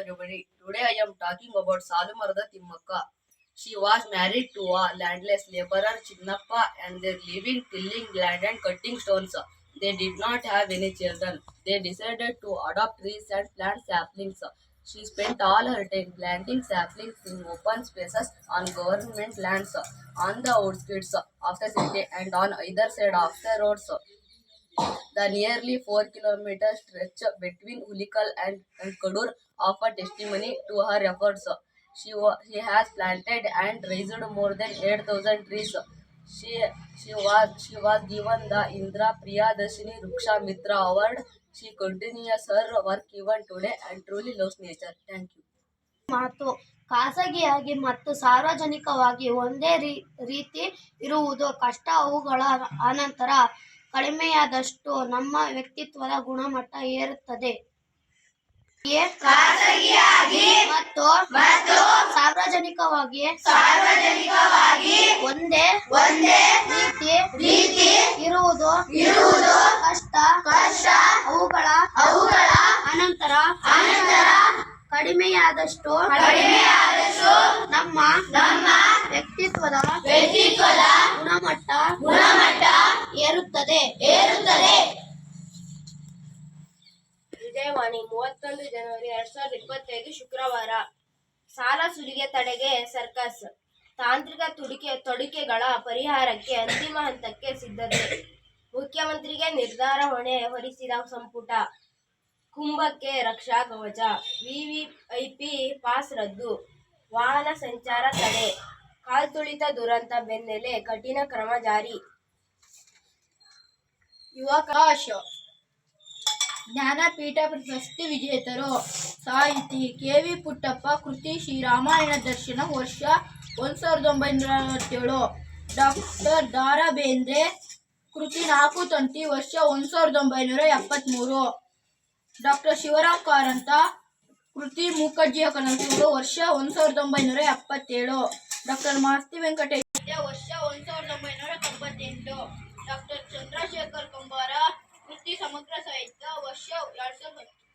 everybody. Today I am talking about Salumarada Timmaka. She was married to a landless laborer Chinnappa and they living tilling land and cutting stones. They did not have any children. They decided to adopt trees and plant saplings. She spent all her time planting saplings in open spaces on government lands, on the outskirts of the city and on either side of the roads. The nearly 4 kilometer stretch between Ulikal and, and Kadur offer testimony to her efforts. She, she has planted and raised more than 8,000 trees. She, she, was, she was given the Indra Priyadashini Ruksha Mitra Award. She continues her work even today and truly loves nature. Thank you. ಮಾತು ಖಾಸಗಿಯಾಗಿ ಮತ್ತು ಸಾರ್ವಜನಿಕವಾಗಿ ಒಂದೇ ರೀ- ರೀತಿ ಇರುವುದು ಕಷ್ಟ ಅವುಗಳ ಅನಂತರ ಕಡಿಮೆಯಾದಷ್ಟು ನಮ್ಮ ವ್ಯಕ್ತಿತ್ವದ ಗುಣಮಟ್ಟ ಏರುತ್ತದೆ ಮತ್ತು ಸಾರ್ವಜನಿಕವಾಗಿ ಸಾರ್ವಜನಿಕವಾಗಿ ಒಂದೇ ಒಂದೇ ರೀತಿ ರೀತಿ ಇರುವುದು ಇರುವುದು ಕಷ್ಟ ಕಷ್ಟ ಅವುಗಳ ಅವುಗಳ ಅನಂತರ ಅನಂತರ ಕಡಿಮೆಯಾದಷ್ಟು ಕಡಿಮೆಯಾದಷ್ಟು ನಮ್ಮ ನಮ್ಮ ವ್ಯಕ್ತಿತ್ವದ ವ್ಯಕ್ತಿತ್ವದ ಗುಣಮಟ್ಟ ಗುಣಮಟ್ಟ ಏರುತ್ತದೆ. ಏರುತ್ತದೆ. ವಿಜಯವಾಣಿ ಮೂವತ್ತೊಂದು ಜನವರಿ ಎರಡ್ ಸಾವಿರದ ಇಪ್ಪತ್ತೈದು ಶುಕ್ರವಾರ ಸಾಲ ಸುಲಿಗೆ ತಡೆಗೆ ಸರ್ಕಸ್ ತಾಂತ್ರಿಕ ತುಡಿಕೆ ತೊಡಿಕೆಗಳ ಪರಿಹಾರಕ್ಕೆ ಅಂತಿಮ ಹಂತಕ್ಕೆ ಸಿದ್ಧತೆ. ಮುಖ್ಯಮಂತ್ರಿಗೆ ನಿರ್ಧಾರ ಹೊಣೆ ಹೊರಿಸಿದ ಸಂಪುಟ. ಕುಂಭಕ್ಕೆ ರಕ್ಷಾ ಕವಚ ವಿವಿಐಪಿ ಪಾಸ್ ರದ್ದು, ವಾಹನ ಸಂಚಾರ ತಡೆ ಕಾಲ್ತುಳಿತ ದುರಂತ ಬೆನ್ನೆಲೆ ಕಠಿಣ ಕ್ರಮ ಜಾರಿ. ಯುವಕಾಶ ಜ್ಞಾನಪೀಠ ಪ್ರಶಸ್ತಿ ವಿಜೇತರು. ಸಾಹಿತಿ ಕೆ ವಿ ಪುಟ್ಟಪ್ಪ, ಕೃತಿ ಶ್ರೀರಾಮಾಯಣ ದರ್ಶನ ವರ್ಷ ಒಂದು ಸಾವಿರದ ಒಂಬೈನೂರ ಅರವತ್ತೇಳು. ಡಾಕ್ಟರ್ ದಾರಾ ಬೇಂದ್ರೆ ಕೃತಿ ನಾಲ್ಕು ತಂತಿ ವರ್ಷ ಒಂದು ಸಾವಿರದ ಒಂಬೈನೂರ ಎಪ್ಪತ್ತ್ಮೂರು ಡಾಕ್ಟರ್ ಶಿವರಾಮ್ ಕಾರಂತ, ಕೃತಿ ಮೂಕಜ್ಜಿಯ ಕನಸುಗಳು ವರ್ಷ ಒಂದು ಸಾವಿರದ ಒಂಬೈನೂರ ಎಪ್ಪತ್ತೇಳು. ಡಾಕ್ಟರ್ ಮಾಸ್ತಿ ವೆಂಕಟೇಶ, ವರ್ಷ ಒಂದು ಸಾವಿರದ ಒಂಬೈನೂರ ತೊಂಬತ್ತೆಂಟು. ಡಾಕ್ಟರ್ ಸಮಗ್ರ ಸಾಹಿತ್ಯ ವರ್ಷ ಎರಡ್ ಸಾವಿರದ ಹತ್ತು